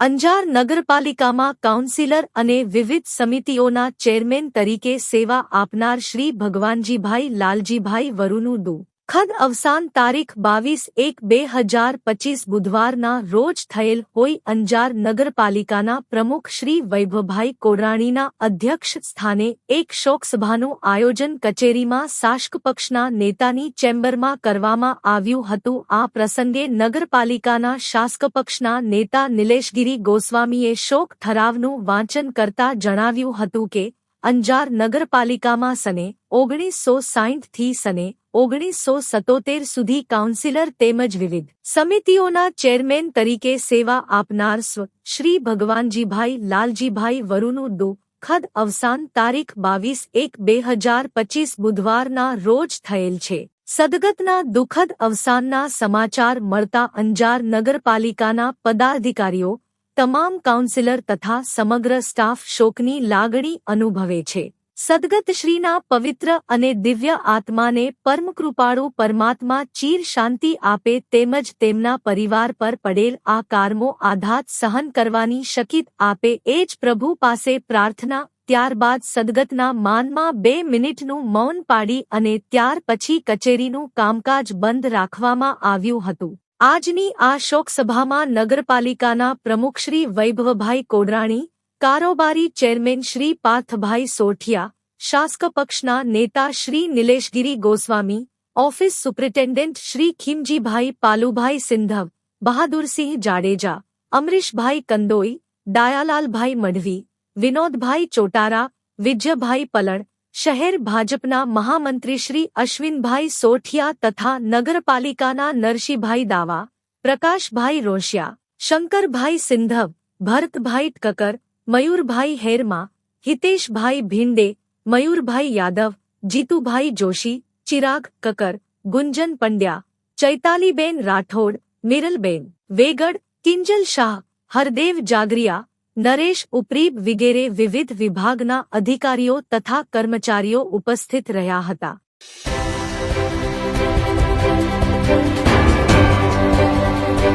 અંજાર નગરપાલિકામાં કાઉન્સિલર અને વિવિધ સમિતિઓના ચેરમેન તરીકે સેવા આપનાર શ્રી ભગવાનજીભાઈ લાલજીભાઈ વરુનું દુ. ખદ અવસાન તારીખ બાવીસ એક બે હજાર પચીસ બુધવારના રોજ થયેલ હોય અંજાર નગરપાલિકાના પ્રમુખ શ્રી વૈભવભાઈ કોરાણીના અધ્યક્ષ સ્થાને એક શોકસભાનું આયોજન કચેરીમાં શાસક પક્ષના નેતાની ચેમ્બરમાં કરવામાં આવ્યું હતું. આ પ્રસંગે નગરપાલિકાના શાસક પક્ષના નેતા નિલેશગીરી ગોસ્વામીએ શોક ઠરાવનું વાંચન કરતા જણાવ્યું હતું કે અંજાર નગરપાલિકામાં સને ઓગણીસો સાહીઠથી સને ઓગણીસો સત્તોતેર સુધી કાઉન્સિલર તેમજ વિવિધ સમિતિઓના ચેરમેન તરીકે સેવા આપનાર સ્વ શ્રી ભગવાનજીભાઈ લાલજીભાઈ વરુનું દુઃખદ અવસાન તારીખ બાવીસ એક બે હજાર પચીસ બુધવારના રોજ થયેલ છે. સદગતના દુઃખદ અવસાનના સમાચાર મળતા અંજાર નગરપાલિકાના પદાધિકારીઓ તમામ કાઉન્સિલર તથા સમગ્ર સ્ટાફ શોકની લાગણી અનુભવે છે. સદગત શ્રીના પવિત્ર અને દિવ્ય આત્માને પરમકૃપાળુ પરમાત્મા ચીર શાંતિ આપે તેમજ તેમના પરિવાર પર પડેલ આ કારમો આઘાત સહન કરવાની શકિત આપે એ જ પ્રભુ પાસે પ્રાર્થના, ત્યારબાદ સદગતના માનમાં બે મિનિટનું મૌન પાડી અને ત્યાર પછી કચેરીનું કામકાજ બંધ રાખવામાં આવ્યું હતું. આજની આ શોકસભામાં નગરપાલિકાના પ્રમુખ શ્રી વૈભવભાઈ કોડરાણી કારોબારી ચેરમેન શ્રી પાર્થભાઈ સોઠિયા શાસક પક્ષના નેતા શ્રી નિલેશગીરી ગોસ્વામી ઓફિસ સુપ્રિન્ટેન્ડન્ટ શ્રી ખીમજીભાઈ પાલુભાઈ સિંધવ બહાદુરસિંહ જાડેજા અમરીશભાઈ કંદોઈ ડાયાલાલભાઈ મઢવી વિનોદભાઈ ચોટારા વિજયભાઈ પલણ શહેર ભાજપના મહામંત્રી શ્રી અશ્વિનભાઈ સોઠિયા તથા નગરપાલિકાના નરસિંહભાઈ દાવા પ્રકાશભાઈ રોશિયા શંકરભાઈ સિંધવ ભરતભાઈ ટકર મયુરભાઈ હેરમા હિતેશભાઈ ભીંડે મયુરભાઈ યાદવ જીતુભાઈ જોશી ચિરાગ કકર ગુંજન પંડ્યા ચૈતાલીબેન રાઠોડ મિરલબેન વેગડ કિંજલ શાહ હરદેવ જાગરિયા નરેશ ઉપરીબ વિગેરે વિવિધ વિભાગના અધિકારીઓ તથા કર્મચારીઓ ઉપસ્થિત રહ્યા હતા.